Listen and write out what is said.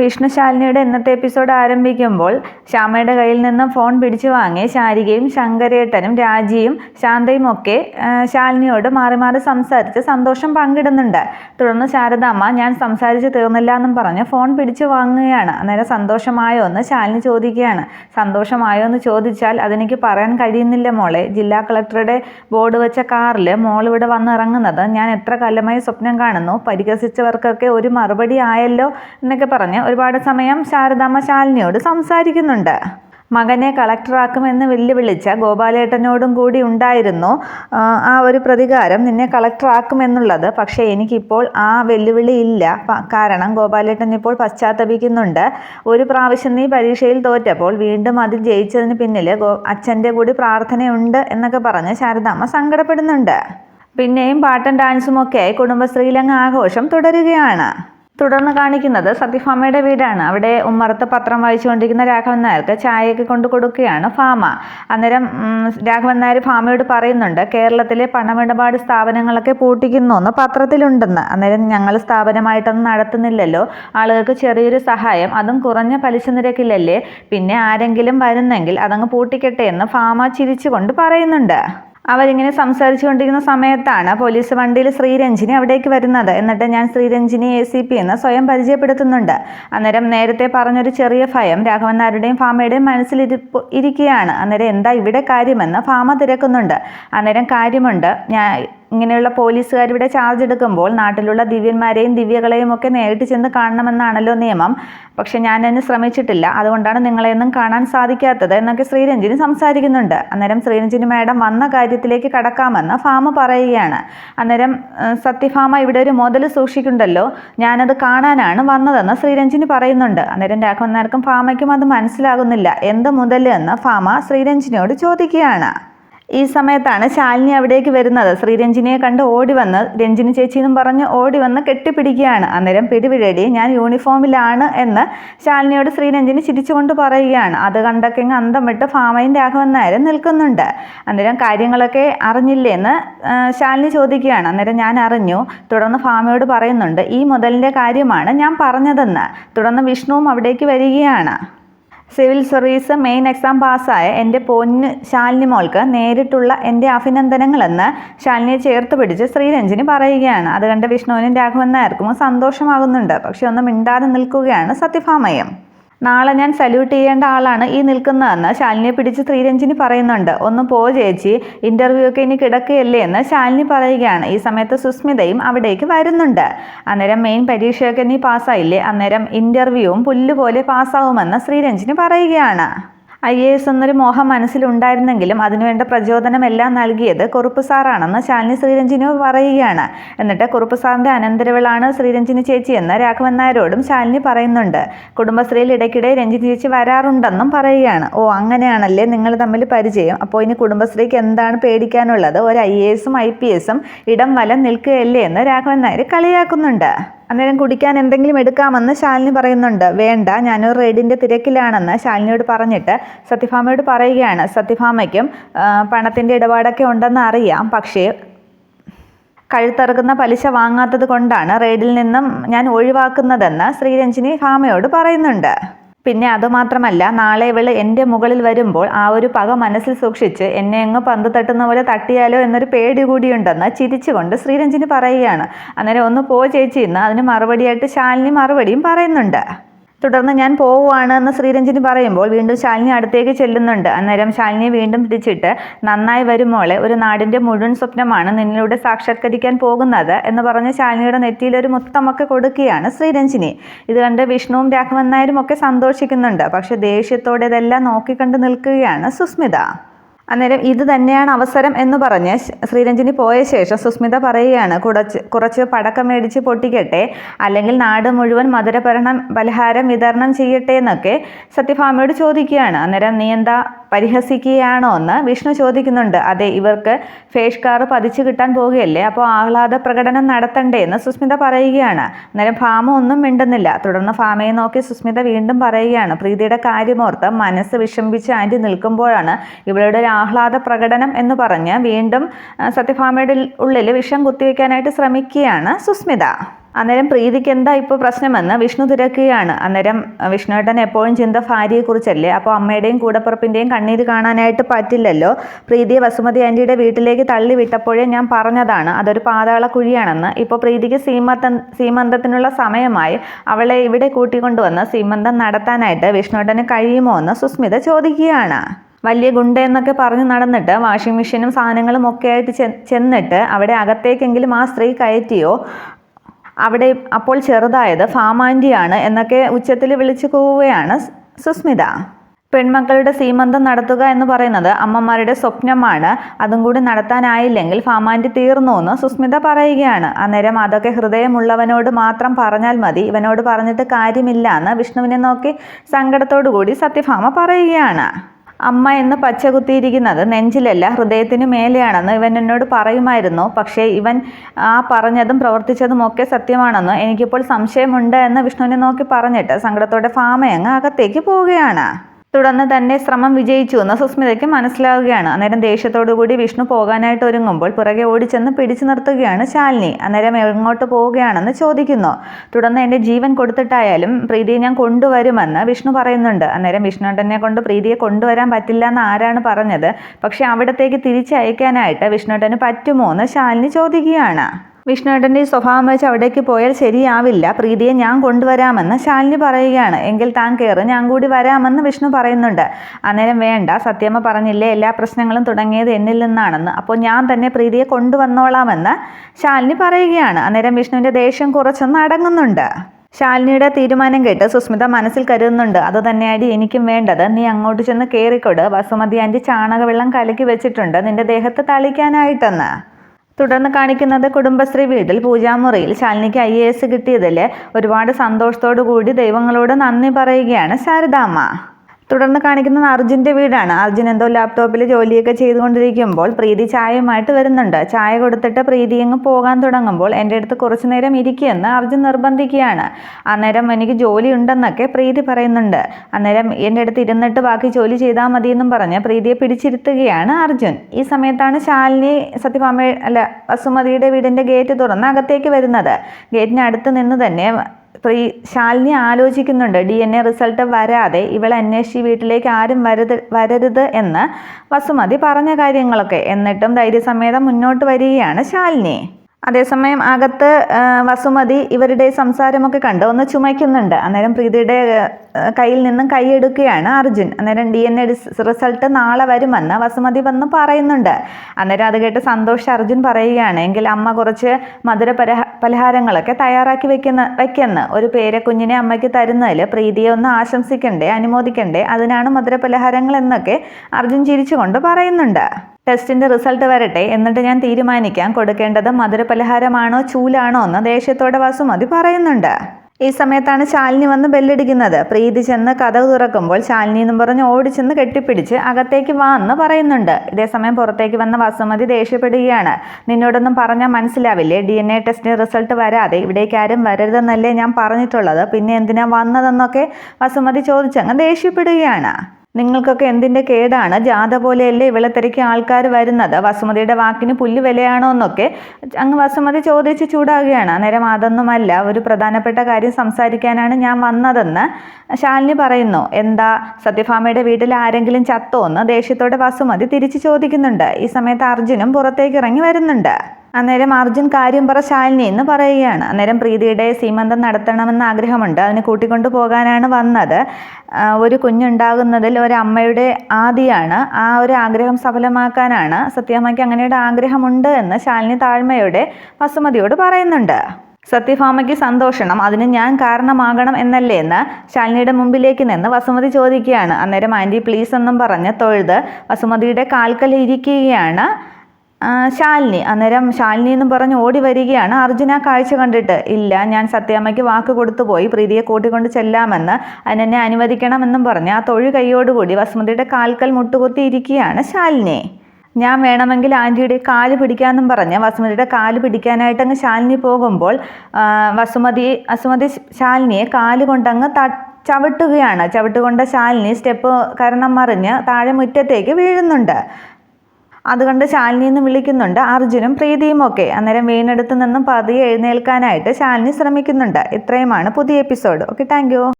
വിഷ്ണുശാലിനിയുടെ ഇന്നത്തെ എപ്പിസോഡ് ആരംഭിക്കുമ്പോൾ ശ്യാമയുടെ കയ്യിൽ നിന്നും ഫോൺ പിടിച്ചു വാങ്ങി ശാരികയും ശങ്കരേട്ടനും രാജിയും ശാന്തയും ഒക്കെ ശാലിനിയോട് മാറി മാറി സംസാരിച്ച് സന്തോഷം പങ്കിടുന്നുണ്ട്. തുടർന്ന് ശാരദാമ്മ ഞാൻ സംസാരിച്ച് തീർന്നില്ല എന്നും പറഞ്ഞ് ഫോൺ പിടിച്ചു വാങ്ങുകയാണ്. അന്നേരം സന്തോഷമായോ എന്ന് ശാലിനി ചോദിക്കുകയാണ്. സന്തോഷമായോ എന്ന് ചോദിച്ചാൽ അതെനിക്ക് പറയാൻ കഴിയുന്നില്ല മോളെ. ജില്ലാ കളക്ടറുടെ ബോർഡ് വെച്ച കാറിൽ മോൾ ഇവിടെ വന്നിറങ്ങുന്നത് ഞാൻ എത്ര കാലമായി സ്വപ്നം കാണുന്നു. പരിഹസിച്ചവർക്കൊക്കെ ഒരു മറുപടി ആയല്ലോ എന്നൊക്കെ പറഞ്ഞ് ഒരുപാട് സമയം ശാരദാമ്മ ശാലിനിയോട് സംസാരിക്കുന്നുണ്ട്. മകനെ കളക്ടറാക്കുമെന്ന് വെല്ലുവിളിച്ച ഗോപാലേട്ടനോടും കൂടി ഉണ്ടായിരുന്നു ആ ഒരു പ്രതികാരം നിന്നെ കളക്ടറാക്കുമെന്നുള്ളത്. പക്ഷേ എനിക്കിപ്പോൾ ആ വെല്ലുവിളി ഇല്ല. കാരണം ഗോപാലേട്ടൻ ഇപ്പോൾ പശ്ചാത്തപിക്കുന്നുണ്ട്. ഒരു പ്രാവശ്യം നീ പരീക്ഷയിൽ തോറ്റപ്പോൾ വീണ്ടും അതിൽ ജയിച്ചതിന് പിന്നിൽ ഗോ അച്ഛന്റെ കൂടി പ്രാർത്ഥനയുണ്ട് എന്നൊക്കെ പറഞ്ഞ് ശാരദാമ്മ സങ്കടപ്പെടുന്നുണ്ട്. പിന്നെയും പാട്ടും ഡാൻസും ഒക്കെയായി കുടുംബശ്രീയിലങ്ങ് ആഘോഷം തുടരുകയാണ്. തുടർന്ന് കാണിക്കുന്നത് സത്യഭാമയുടെ വീടാണ്. അവിടെ ഉമ്മറത്ത് പത്രം വായിച്ചുകൊണ്ടിരിക്കുന്ന രാഘവൻ നായർക്ക് ചായയൊക്കെ കൊണ്ടു കൊടുക്കുകയാണ് ഫാമ അന്നേരം രാഘവൻ നായർ ഫാമയോട് പറയുന്നുണ്ട് കേരളത്തിലെ പണമിടപാട് സ്ഥാപനങ്ങളൊക്കെ പൂട്ടിക്കുന്നു എന്ന് പത്രത്തിലുണ്ടെന്ന്. അന്നേരം ഞങ്ങൾ സ്ഥാപനമായിട്ടൊന്നും നടത്തുന്നില്ലല്ലോ. ആളുകൾക്ക് ചെറിയൊരു സഹായം അതും കുറഞ്ഞ പലിശ നിരക്കില്ലല്ലേ പിന്നെ ആരെങ്കിലും വരുന്നെങ്കിൽ അതങ്ങ് പൂട്ടിക്കട്ടെ എന്ന് ഫാമ ചിരിച്ചുകൊണ്ട് പറയുന്നുണ്ട്. അവരിങ്ങനെ സംസാരിച്ചുകൊണ്ടിരിക്കുന്ന സമയത്താണ് പോലീസ് വണ്ടിയിൽ ശ്രീരഞ്ജിനി അവിടേക്ക് വരുന്നത്. എന്നിട്ട് ഞാൻ ശ്രീരഞ്ജിനി എ സി പി എന്ന് സ്വയം പരിചയപ്പെടുത്തുന്നുണ്ട്. അന്നേരം നേരത്തെ പറഞ്ഞൊരു ചെറിയ ഭയം രാഘവൻ നായരുടെയും ഫാമയുടെയും മനസ്സിൽ ഇരിക്കുകയാണ്. അന്നേരം എന്താ ഇവിടെ കാര്യമെന്ന് ഫാമ തിരക്കുന്നുണ്ട്. അന്നേരം കാര്യമുണ്ട്. ഞാൻ ഇങ്ങനെയുള്ള പോലീസുകാർ ഇവിടെ ചാർജ് എടുക്കുമ്പോൾ നാട്ടിലുള്ള ദിവ്യന്മാരെയും ദിവ്യകളെയും ഒക്കെ നേരിട്ട് ചെന്ന് കാണണമെന്നാണല്ലോ നിയമം. പക്ഷെ ഞാൻ അതിന് ശ്രമിച്ചിട്ടില്ല. അതുകൊണ്ടാണ് നിങ്ങളെയൊന്നും കാണാൻ സാധിക്കാത്തത് എന്നൊക്കെ ശ്രീരഞ്ജിനി സംസാരിക്കുന്നുണ്ട്. അന്നേരം ശ്രീരഞ്ജിനി മാഡം വന്ന കാര്യത്തിലേക്ക് കടക്കാമെന്ന് ഫാമ പറയുകയാണ്. അന്നേരം സത്യഭാമ ഇവിടെ ഒരു മുതൽ സൂക്ഷിക്കുന്നുണ്ടല്ലോ. ഞാനത് കാണാനാണ് വന്നതെന്ന് ശ്രീരഞ്ജിനി പറയുന്നുണ്ട്. അന്നേരം രാഘവൻ നായർക്കും ഫാമയ്ക്കും അത് മനസ്സിലാകുന്നില്ല. എന്ത് മുതൽ എന്ന് ഫാമ ശ്രീരഞ്ജിനിയോട് ചോദിക്കുകയാണ്. ഈ സമയത്താണ് ശാലിനി അവിടേക്ക് വരുന്നത്. ശ്രീരഞ്ജിനിയെ കണ്ട് ഓടി വന്ന് രഞ്ജിനി ചേച്ചി എന്നും പറഞ്ഞ് ഓടി വന്ന് കെട്ടിപ്പിടിക്കുകയാണ്. അന്നേരം പിടിപിടേടി ഞാൻ യൂണിഫോമിലാണ് എന്ന് ശാലിനിയോട് ശ്രീരഞ്ജിനി ചിരിച്ചുകൊണ്ട് പറയുകയാണ്. അത് കണ്ടൊക്കെ അന്തം വിട്ട് ഫാമയും രാഘവൻ നിൽക്കുന്നുണ്ട്. അന്നേരം കാര്യങ്ങളൊക്കെ അറിഞ്ഞില്ലേ എന്ന് ശാലിനി ചോദിക്കുകയാണ്. അന്നേരം ഞാൻ അറിഞ്ഞു. തുടർന്ന് ഫാമയോട് പറയുന്നുണ്ട് ഈ മുതലിന്റെ കാര്യമാണ് ഞാൻ പറഞ്ഞതെന്ന്. തുടർന്ന് വിഷ്ണുവും അവിടേക്ക് വരികയാണ്. സിവിൽ സർവീസ് മെയിൻ എക്സാം പാസ്സായ എന്റെ പൊന്ന് ശാലിനി മോൾക്ക് നേരിട്ടുള്ള എന്റെ അഭിനന്ദനങ്ങളെന്ന് ശാലിനിയെ ചേർത്ത് പിടിച്ച് ശ്രീരഞ്ജിനി പറയുകയാണ്. അത് കണ്ട് വിഷ്ണുവിനും രാഘവൻ നായർക്കും സന്തോഷമാകുന്നുണ്ട്. പക്ഷെ ഒന്നും മിണ്ടാതെ നിൽക്കുകയാണ് സത്യഭാമയം നാളെ ഞാൻ സല്യൂട്ട് ചെയ്യേണ്ട ആളാണ് ഈ നിൽക്കുന്നതെന്ന് ശാലിനിയെ പിടിച്ച് ശ്രീരഞ്ജിനി പറയുന്നുണ്ട്. ഒന്ന് പോ ചേച്ചി ഇന്റർവ്യൂ ഒക്കെ ഇനി കിടക്കുകയല്ലേ എന്ന് ശാലിനി പറയുകയാണ്. ഈ സമയത്ത് സുസ്മിതയും അവിടേക്ക് വരുന്നുണ്ട്. അന്നേരം മെയിൻ പരീക്ഷയൊക്കെ നീ പാസ്സായില്ലേ അന്നേരം ഇന്റർവ്യൂവും പുല്ലുപോലെ പാസ്സാവുമെന്ന് ശ്രീരഞ്ജിനി പറയുകയാണ്. ഐ എ എസ് എന്നൊരു മോഹം മനസ്സിലുണ്ടായിരുന്നെങ്കിലും അതിനുവേണ്ട പ്രചോദനമെല്ലാം നൽകിയത് കുറുപ്പ് സാറാണെന്ന് ശാലിനി ശ്രീരഞ്ജിനി പറയുകയാണ്. എന്നിട്ട് കുറുപ്പ് സാറിന്റെ അനന്തരവളാണ് ശ്രീരഞ്ജിനി ചേച്ചി എന്ന് രാഘവൻ നായരോടും ശാലിനി പറയുന്നുണ്ട്. കുടുംബശ്രീയിൽ ഇടയ്ക്കിടെ രഞ്ജിനി ചേച്ചി വരാറുണ്ടെന്നും പറയുകയാണ്. ഓ അങ്ങനെയാണല്ലേ നിങ്ങൾ തമ്മിൽ പരിചയം. അപ്പോൾ ഇനി കുടുംബശ്രീക്ക് എന്താണ് പേടിക്കാനുള്ളത്? ഒരു ഐ എ എസും ഐ പി എസും ഇടം വലം നിൽക്കുകയല്ലേ എന്ന് രാഘവൻ നായർ കളിയാക്കുന്നുണ്ട്. അന്നേരം കുടിക്കാൻ എന്തെങ്കിലും എടുക്കാമെന്ന് ശാലിനി പറയുന്നുണ്ട്. വേണ്ട ഞാനൊരു റെയ്ഡിന്റെ തിരക്കിലാണെന്ന് ശാലിനിയോട് പറഞ്ഞിട്ട് സത്യഭാമയോട് പറയുകയാണ്. സത്യഭാമയ്ക്കും പണത്തിന്റെ ഇടപാടൊക്കെ ഉണ്ടെന്ന് അറിയാം. പക്ഷേ കഴുത്തറുക്കുന്ന പലിശ വാങ്ങാത്തത് കൊണ്ടാണ് റെയ്ഡിൽ നിന്നും ഞാൻ ഒഴിവാക്കുന്നതെന്ന് ശ്രീരഞ്ജിനി ഭാമയോട് പറയുന്നുണ്ട്. പിന്നെ അതുമാത്രമല്ല നാളെ ഇവൾ എന്റെ മുകളിൽ വരുമ്പോൾ ആ ഒരു പക മനസ്സിൽ സൂക്ഷിച്ച് എന്നെ അങ്ങ് പന്ത് തട്ടുന്ന പോലെ തട്ടിയാലോ എന്നൊരു പേടി കൂടിയുണ്ടെന്ന് ചിരിച്ചുകൊണ്ട് ശ്രീരഞ്ജിനി പറയുകയാണ്. അന്നേരം ഒന്ന് പോ ചേച്ചി എന്ന് അതിന് മറുപടിയായിട്ട് ശാലിനി മറുപടിയും പറയുന്നുണ്ട്. തുടർന്ന് ഞാൻ പോവുകയാണ് എന്ന് ശ്രീരഞ്ജിനി പറയുമ്പോൾ വീണ്ടും ശാലിനി അടുത്തേക്ക് ചെല്ലുന്നുണ്ട്. അന്നേരം ശാലിനിയെ വീണ്ടും പിടിച്ചിട്ട് നന്നായി വരുമോളെ ഒരു നാടിന്റെ മുഴുവൻ സ്വപ്നമാണ് നിന്നിലൂടെ സാക്ഷാത്കരിക്കാൻ പോകുന്നത് എന്ന് പറഞ്ഞ് ശാലിനിയുടെ നെറ്റിയിൽ ഒരു മുത്തമൊക്കെ കൊടുക്കുകയാണ് ശ്രീരഞ്ജിനി. ഇത് കണ്ട് വിഷ്ണുവും രാഘവൻ നായരും ഒക്കെ സന്തോഷിക്കുന്നുണ്ട്. പക്ഷേ ദേഷ്യത്തോടെ ഇതെല്ലാം നോക്കിക്കണ്ട് നിൽക്കുകയാണ് സുസ്മിത. അന്നേരം ഇത് തന്നെയാണ് അവസരം എന്ന് പറഞ്ഞ് ശ്രീരഞ്ജിനി പോയ ശേഷം സുസ്മിത പറയുകയാണ് കുറച്ച് കുറച്ച് പടക്കം മേടിച്ച് പൊട്ടിക്കട്ടെ അല്ലെങ്കിൽ നാട് മുഴുവൻ മധുരപരണം പലഹാരം വിതരണം ചെയ്യട്ടെ എന്നൊക്കെ സത്യഭാമയോട് ചോദിക്കുകയാണ്. അന്നേരം നീ എന്താ പരിഹസിക്കുകയാണോ എന്ന് വിഷ്ണു ചോദിക്കുന്നുണ്ട്. അതെ ഇവർക്ക് ഫേഷ് കാർ പതിച്ചു കിട്ടാൻ പോകുകയല്ലേ? അപ്പോൾ ആഹ്ലാദ പ്രകടനം നടത്തണ്ടേ എന്ന് സുസ്മിത പറയുകയാണ്. അന്നേരം ഫാമ ഒന്നും മിണ്ടുന്നില്ല. തുടർന്ന് ഫാമയെ നോക്കി സുസ്മിത വീണ്ടും പറയുകയാണ്. പ്രീതിയുടെ കാര്യമോർത്ത് മനസ്സ് വിഷമിച്ച് ആന്റി നിൽക്കുമ്പോഴാണ് ഇവളുടെ ആഹ്ലാദ പ്രകടനം എന്ന് പറഞ്ഞ് വീണ്ടും സത്യഭാമയുടെ ഉള്ളിൽ വിഷം കുത്തിവെക്കാനായിട്ട് ശ്രമിക്കുകയാണ് സുസ്മിത. അന്നേരം പ്രീതിക്ക് എന്താ ഇപ്പോൾ പ്രശ്നമെന്ന് വിഷ്ണു തിരക്കുകയാണ്. അന്നേരം വിഷ്ണുവേട്ടൻ എപ്പോഴും ചിന്ത ഭാര്യയെക്കുറിച്ചല്ലേ? അപ്പോൾ അമ്മയുടെയും കൂടപ്പുറപ്പിന്റെയും കണ്ണീര് കാണാനായിട്ട് പറ്റില്ലല്ലോ? പ്രീതിയെ വസുമതി ആന്റിയുടെ വീട്ടിലേക്ക് തള്ളി വിട്ടപ്പോഴേ ഞാൻ പറഞ്ഞതാണ് അതൊരു പാതാള കുഴിയാണെന്ന് ഇപ്പോൾ പ്രീതിക്ക് സീമന്ത സീമന്തത്തിനുള്ള സമയമായി. അവളെ ഇവിടെ കൂട്ടിക്കൊണ്ടുവന്ന് സീമന്തം നടത്താനായിട്ട് വിഷ്ണുവേട്ടന് കഴിയുമോ എന്ന് സുസ്മിത ചോദിക്കുകയാണ്. വലിയ ഗുണ്ട എന്നൊക്കെ പറഞ്ഞ് നടന്നിട്ട് വാഷിംഗ് മെഷീനും സാധനങ്ങളും ഒക്കെ ആയിട്ട് ചെന്നിട്ട് അവിടെ അകത്തേക്കെങ്കിലും ആ സ്ത്രീ കയറ്റിയോ? അവിടെ അപ്പോൾ ചെറുതായത് ഫാമാന്റിയാണ് എന്നൊക്കെ ഉച്ചത്തിൽ വിളിച്ചു കൂവുകയാണ് സുസ്മിത. പെൺമക്കളുടെ സീമന്തം നടത്തുക എന്ന് പറയുന്നത് അമ്മമാരുടെ സ്വപ്നമാണ്. അതും കൂടി നടത്താനായില്ലെങ്കിൽ ഫാമാന്റി തീർന്നു എന്ന് സുസ്മിത പറയുകയാണ്. അന്നേരം അതൊക്കെ ഹൃദയമുള്ളവനോട് മാത്രം പറഞ്ഞാൽ മതി. ഇവനോട് പറഞ്ഞിട്ട് കാര്യമില്ല എന്ന് വിഷ്ണുവിനെ നോക്കി സങ്കടത്തോടു കൂടി സത്യഭാമ പറയുകയാണ്. അമ്മ എന്ന് പച്ച കുത്തിയിരിക്കുന്നത് നെഞ്ചിലല്ല ഹൃദയത്തിന് മേലെയാണെന്ന് ഇവൻ എന്നോട് പറയുമായിരുന്നു. പക്ഷേ ഇവൻ ആ പറഞ്ഞതും പ്രവർത്തിച്ചതും ഒക്കെ സത്യമാണെന്ന് എനിക്കിപ്പോൾ സംശയമുണ്ട് എന്ന് വിഷ്ണുവിനെ നോക്കി പറഞ്ഞിട്ട് സങ്കടത്തോടെ ഫാമയങ്ങ് അകത്തേക്ക് പോവുകയാണ്. തുടർന്ന് തന്നെ ശ്രമം വിജയിച്ചു എന്ന് സുസ്മിതയ്ക്ക് മനസ്സിലാവുകയാണ്. അന്നേരം ദേഷ്യത്തോടുകൂടി വിഷ്ണു പോകാനായിട്ട് ഒരുങ്ങുമ്പോൾ പുറകെ ഓടിച്ചെന്ന് പിടിച്ചു നിർത്തുകയാണ് ശാലിനി. അന്നേരം എങ്ങോട്ട് പോവുകയാണെന്ന് ചോദിക്കുന്നു. തുടർന്ന് എന്റെ ജീവൻ കൊടുത്തിട്ടായാലും പ്രീതിയെ ഞാൻ കൊണ്ടുവരുമെന്ന് വിഷ്ണു പറയുന്നുണ്ട്. അന്നേരം വിഷ്ണുട്ടനെ കൊണ്ട് പ്രീതിയെ കൊണ്ടുവരാൻ പറ്റില്ല എന്ന് ആരാണ് പറഞ്ഞത്? പക്ഷേ അവിടത്തേക്ക് തിരിച്ചയക്കാനായിട്ട് വിഷ്ണുട്ടന് പറ്റുമോ എന്ന് ശാലിനി ചോദിക്കുകയാണ്. വിഷ്ണുവേട്ടന്റെ ഈ സ്വഭാവം വെച്ച് അവിടേക്ക് പോയാൽ ശരിയാവില്ല. പ്രീതിയെ ഞാൻ കൊണ്ടുവരാമെന്ന് ശാലിനി പറയുകയാണ്. എങ്കിൽ താൻ കയറ് ഞാൻ കൂടി വരാമെന്ന് വിഷ്ണു പറയുന്നുണ്ട്. അന്നേരം വേണ്ട സത്യമ്മ പറഞ്ഞില്ലേ എല്ലാ പ്രശ്നങ്ങളും തുടങ്ങിയത് എന്നിൽ നിന്നാണെന്ന്. അപ്പോൾ ഞാൻ തന്നെ പ്രീതിയെ കൊണ്ടുവന്നോളാമെന്ന് ശാലിനി പറയുകയാണ്. അന്നേരം വിഷ്ണുവിന്റെ ദേഷ്യം കുറച്ചൊന്ന് അടങ്ങുന്നുണ്ട്. ശാലിനിയുടെ തീരുമാനം കേട്ട് സുസ്മിത മനസ്സിൽ കരുതുന്നുണ്ട്. അത് തന്നെയാടി എനിക്കും വേണ്ടത്. നീ അങ്ങോട്ട് ചെന്ന് കയറിക്കൊട് വസുമതി ആന്റി ചാണകവെള്ളം കലക്കി വെച്ചിട്ടുണ്ട്. നിന്റെ ദേഹത്ത് തളിക്കാനായിട്ടെന്ന്. തുടർന്ന് കാണിക്കുന്നത് കുടുംബശ്രീ വീട്ടിൽ പൂജാമുറിയിൽ ശാലിനിക്ക് ഐ എ എസ് കിട്ടിയതിൽ ഒരുപാട് സന്തോഷത്തോടു കൂടി ദൈവങ്ങളോട് നന്ദി പറയുകയാണ് ശാരദാമ്മ. തുടർന്ന് കാണിക്കുന്നത് അർജുന്റെ വീടാണ്. അർജുൻ എന്തോ ലാപ്ടോപ്പിൽ ജോലിയൊക്കെ ചെയ്തുകൊണ്ടിരിക്കുമ്പോൾ പ്രീതി ചായയുമായിട്ട് വരുന്നുണ്ട്. ചായ കൊടുത്തിട്ട് പ്രീതി അങ്ങ് പോകാൻ തുടങ്ങുമ്പോൾ എന്റെ അടുത്ത് കുറച്ചു നേരം ഇരിക്കുമെന്ന് അർജുൻ നിർബന്ധിക്കുകയാണ്. അന്നേരം എനിക്ക് ജോലി ഉണ്ടെന്നൊക്കെ പ്രീതി പറയുന്നുണ്ട്. അന്നേരം എന്റെ അടുത്ത് ഇരുന്നിട്ട് ബാക്കി ജോലി ചെയ്താൽ മതിയെന്നും പറഞ്ഞ് പ്രീതിയെ പിടിച്ചിരുത്തുകയാണ് അർജുൻ. ഈ സമയത്താണ് ശാലിനി സത്യഭാമ അല്ല വസുമതിയുടെ വീടിന്റെ ഗേറ്റ് തുറന്ന് അകത്തേക്ക് വരുന്നത്. ഗേറ്റിന് അടുത്ത് നിന്ന് തന്നെ പ്രീ ശാലിനി ആലോചിക്കുന്നുണ്ട് ഡി എൻ എ റിസൾട്ട് വരാതെ ഇവളെ അന്വേഷിച്ച് വീട്ടിലേക്ക് ആരും വരത് വരരുത് എന്ന് വസുമതി പറഞ്ഞ കാര്യങ്ങളൊക്കെ. എന്നിട്ടും ധൈര്യസമേതം മുന്നോട്ട് വരികയാണ് ശാലിനി. അതേസമയം അകത്ത് വസുമതി ഇവരുടെ സംസാരമൊക്കെ കണ്ട് ഒന്ന് ചുമയ്ക്കുന്നുണ്ട്. അന്നേരം പ്രീതിയുടെ കയ്യിൽ നിന്നും കൈയെടുക്കുകയാണ് അർജുൻ. അന്നേരം ഡി എൻ എ റിസൾട്ട് നാളെ വരുമെന്ന് വസുമതി വന്ന് പറയുന്നുണ്ട്. അന്നേരം അത് കേട്ട് സന്തോഷ് അർജുൻ പറയുകയാണ് എങ്കിൽ അമ്മ കുറച്ച് മധുര പലഹ പലഹാരങ്ങളൊക്കെ തയ്യാറാക്കി വെക്കുന്ന വെക്കുന്ന. ഒരു പേരെ കുഞ്ഞിനെ അമ്മയ്ക്ക് തരുന്നതിൽ പ്രീതിയെ ഒന്ന് ആശംസിക്കണ്ടേ അനുമോദിക്കണ്ടേ? അതിനാണ് മധുര പലഹാരങ്ങൾ എന്നൊക്കെ അർജുൻ ചിരിച്ചുകൊണ്ട് പറയുന്നുണ്ട്. ടെസ്റ്റിന്റെ റിസൾട്ട് വരട്ടെ എന്നിട്ട് ഞാൻ തീരുമാനിക്കാം. കൊടുക്കേണ്ടത് മധുരപലഹാരമാണോ ചൂലാണോ എന്ന് ദേഷ്യത്തോടെ വസുമതി പറയുന്നുണ്ട്. ഈ സമയത്താണ് ശാലിനി വന്ന് ബെല്ലടിക്കുന്നത്. പ്രീതി ചെന്ന് കഥവ് തുറക്കുമ്പോൾ ശാലിനി എന്നും പറഞ്ഞ് ഓടിച്ചെന്ന് കെട്ടിപ്പിടിച്ച് അകത്തേക്ക് വാ എന്ന് പറയുന്നുണ്ട്. ഇതേസമയം പുറത്തേക്ക് വന്ന വസുമതി ദേഷ്യപ്പെടുകയാണ്. നിന്നോടൊന്നും പറഞ്ഞാൽ മനസ്സിലാവില്ലേ? ഡി എൻ എ ടെസ്റ്റിന് റിസൾട്ട് വരാതെ ഇവിടേക്ക് ആരും വരരുതെന്നല്ലേ ഞാൻ പറഞ്ഞിട്ടുള്ളത്. പിന്നെ എന്തിനാ വന്നതെന്നൊക്കെ വസുമതി ചോദിച്ചങ്ങ് ദേഷ്യപ്പെടുകയാണ്. നിങ്ങൾക്കൊക്കെ എന്തിന്റെ കേടാണ്? ജാഥ പോലെയല്ലേ ഇവളെ തിരക്കി ആൾക്കാർ വരുന്നത്? വസുമതിയുടെ വാക്കിന് പുല്ല് വിലയാണോ എന്നൊക്കെ അങ്ങ് വസുമതി ചോദിച്ച് ചൂടാകുകയാണ്. അന്നേരം അതൊന്നുമല്ല ഒരു പ്രധാനപ്പെട്ട കാര്യം സംസാരിക്കാനാണ് ഞാൻ വന്നതെന്ന് ശാലിനി പറയുന്നു. എന്താ സത്യഭാമയുടെ വീട്ടിൽ ആരെങ്കിലും ചത്തോ എന്ന് ദേഷ്യത്തോടെ വസുമതി തിരിച്ചു ചോദിക്കുന്നുണ്ട്. ഈ സമയത്ത് അർജുനും പുറത്തേക്ക് ഇറങ്ങി വരുന്നുണ്ട്. അന്നേരം അർജുൻ കാര്യം പറ ശാലിനി എന്ന് പറയുകയാണ്. അന്നേരം പ്രീതിയുടെ സീമന്തം നടത്തണമെന്ന് ആഗ്രഹമുണ്ട്. അതിന് കൂട്ടിക്കൊണ്ടു പോകാനാണ് വന്നത്. ഒരു കുഞ്ഞുണ്ടാകുന്നതിൽ ഒരു അമ്മയുടെ ആദിയാണ്. ആ ഒരു ആഗ്രഹം സഫലമാക്കാനാണ് സത്യാമ്മയ്ക്ക് അങ്ങനെയുടെ ആഗ്രഹമുണ്ട് എന്ന് ശാലിനി താഴ്മയോടെ വസുമതിയോട് പറയുന്നുണ്ട്. സത്യഭാമയ്ക്ക് സന്തോഷണം. അതിന് ഞാൻ കാരണമാകണം എന്നല്ലേ എന്ന് ശാലിനിയുടെ മുമ്പിലേക്ക് നിന്ന് വസുമതി ചോദിക്കുകയാണ്. അന്നേരം ആന്റി പ്ലീസ് എന്നും പറഞ്ഞ് തൊഴുത് വസുമതിയുടെ കാൽക്കൽ ഇരിക്കുകയാണ്. ശാലിനി അന്നേരം ശാലിനി എന്നും പറഞ്ഞ് ഓടി വരികയാണ്. അർജുന കാഴ്ച കണ്ടിട്ട് ഇല്ല ഞാൻ സത്യാമ്മയ്ക്ക് വാക്ക് കൊടുത്തു പോയി. പ്രീതിയെ കൂട്ടിക്കൊണ്ട് ചെല്ലാമെന്ന് അതിനെന്നെ അനുവദിക്കണമെന്നും പറഞ്ഞ് ആ തൊഴു കൈയോടുകൂടി വസുമതിയുടെ കാൽക്കൽ മുട്ടുകുത്തി ഇരിക്കുകയാണ് ശാലിനി. ഞാൻ വേണമെങ്കിൽ ആന്റിയുടെ കാൽ പിടിക്കാമെന്നും പറഞ്ഞ് വസുമതിയുടെ കാൽ പിടിക്കാനായിട്ട് അങ്ങ് ശാലിനി പോകുമ്പോൾ വസുമതി വസുമതി ശാലിനിയെ കാൽ കൊണ്ടങ്ങ് ത ചവിട്ടുകയാണ്. ചവിട്ടുകൊണ്ട ശാലിനി സ്റ്റെപ്പ് കരണം മറിഞ്ഞ് താഴെ മുറ്റത്തേക്ക് വീഴുന്നുണ്ട്. അതുകൊണ്ട് ശാലിനി എന്ന് വിളിക്കുന്നുണ്ട്. അർജുനും പ്രീതിയും ഒക്കെ. അന്നേരം വീണെടുത്ത് നിന്നും പതിയെ എഴുന്നേൽക്കാനായിട്ട് ശാലിനി ശ്രമിക്കുന്നുണ്ട്. ഇത്രയുമാണ് പുതിയ എപ്പിസോഡ്. Okay thank